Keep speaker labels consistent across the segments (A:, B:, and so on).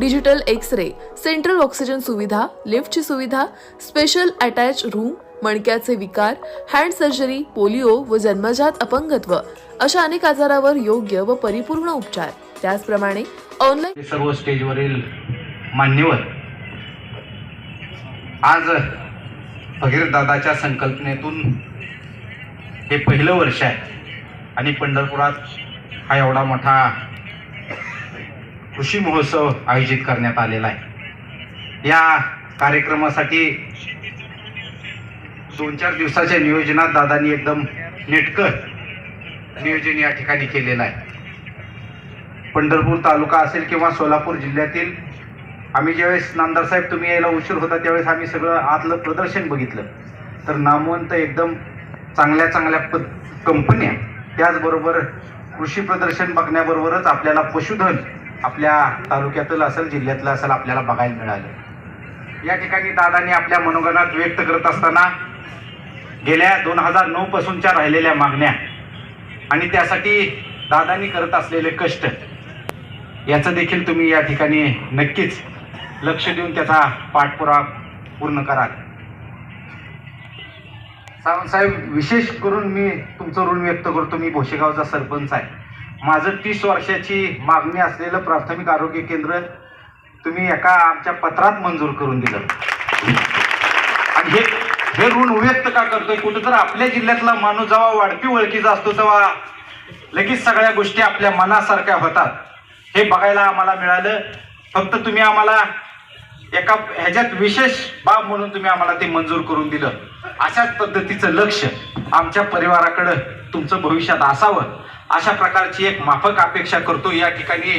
A: digital X ray central oxygen सुविधा लिफ्टची सुविधा स्पेशल अटॅच रूम मणक्याचे विकार हँड सर्जरी पोलिओ व जन्मजात अपंगत्व अशा अनेक आजारावर योग्य व परिपूर्ण उपचार. त्याचप्रमाणे ऑनलाईन
B: सर्व स्टेजवरील मान्यवर आज भगीरदादाच्या संकल्पनेतून हे पहिलं वर्ष आहे आणि पंढरपुरात हा एवढा मोठा कृषी महोत्सव आयोजित करण्यात आलेला आहे. या कार्यक्रमासाठी दोन चार दिवसाच्या नियोजनात दादांनी एकदम नेटकं नियोजन या ठिकाणी केलेलं आहे. पंढरपूर तालुका असेल किंवा सोलापूर जिल्ह्यातील आम्ही ज्यावेळेस नामदार साहेब तुम्ही यायला उशीर होता त्यावेळेस आम्ही सगळं आतलं प्रदर्शन बघितलं. तर नामवंत एकदम चांगल्या चांगल्या प कंपन्या त्याचबरोबर कृषी प्रदर्शन बघण्याबरोबरच आपल्याला पशुधन आपल्या तालुक्यातलं असेल जिल्ह्यातलं असेल आपल्याला बघायला मिळालं. या ठिकाणी दादानी आपल्या मनोगणात व्यक्त करत असताना गेल्या दोन हजार नऊ पासूनच्या राहिलेल्या मागण्या आणि त्यासाठी दादांनी करत असलेले कष्ट याचं देखील तुम्ही या ठिकाणी नक्कीच लक्ष देऊन त्याचा पाठपुरा पूर्ण कराल. सावंत साहेब विशेष करून मी तुमचं ऋण व्यक्त करतो. मी भोशेगावचा सरपंच आहे. माझं तीस वर्षाची मागणी असलेलं प्राथमिक आरोग्य केंद्र तुम्ही एका आमच्या पत्रात मंजूर करून दिलं. आणि हे हे ऋण व्यक्त का करतोय? कुठं तर आपल्या जिल्ह्यातला माणूस जेव्हा वाढपी ओळखीचा असतो तेव्हा लगेच सगळ्या गोष्टी आपल्या मनासारख्या होतात. हे बघायला आम्हाला मिळालं. फक्त तुम्ही आम्हाला एका ह्याच्यात विशेष बाब म्हणून तुम्ही आम्हाला ते मंजूर करून दिलं. अशाच पद्धतीचं लक्ष आमच्या परिवाराकडं तुमचं भविष्यात असावं. अशा प्रकारची एक माफक अपेक्षा करतो. या ठिकाणी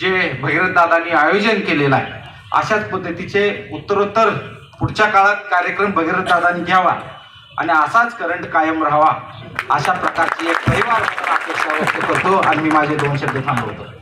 B: जे भगीरथ दादांनी आयोजन केलेलं आहे अशाच पद्धतीचे उत्तरोत्तर पुढच्या काळात कार्यक्रम भगीरथ दादांनी घ्यावा आणि असाच करंट कायम राहावा अशा प्रकारची एक परिवार अपेक्षा व्यक्त करतो आणि मी माझे दोन शब्द थांबवतो.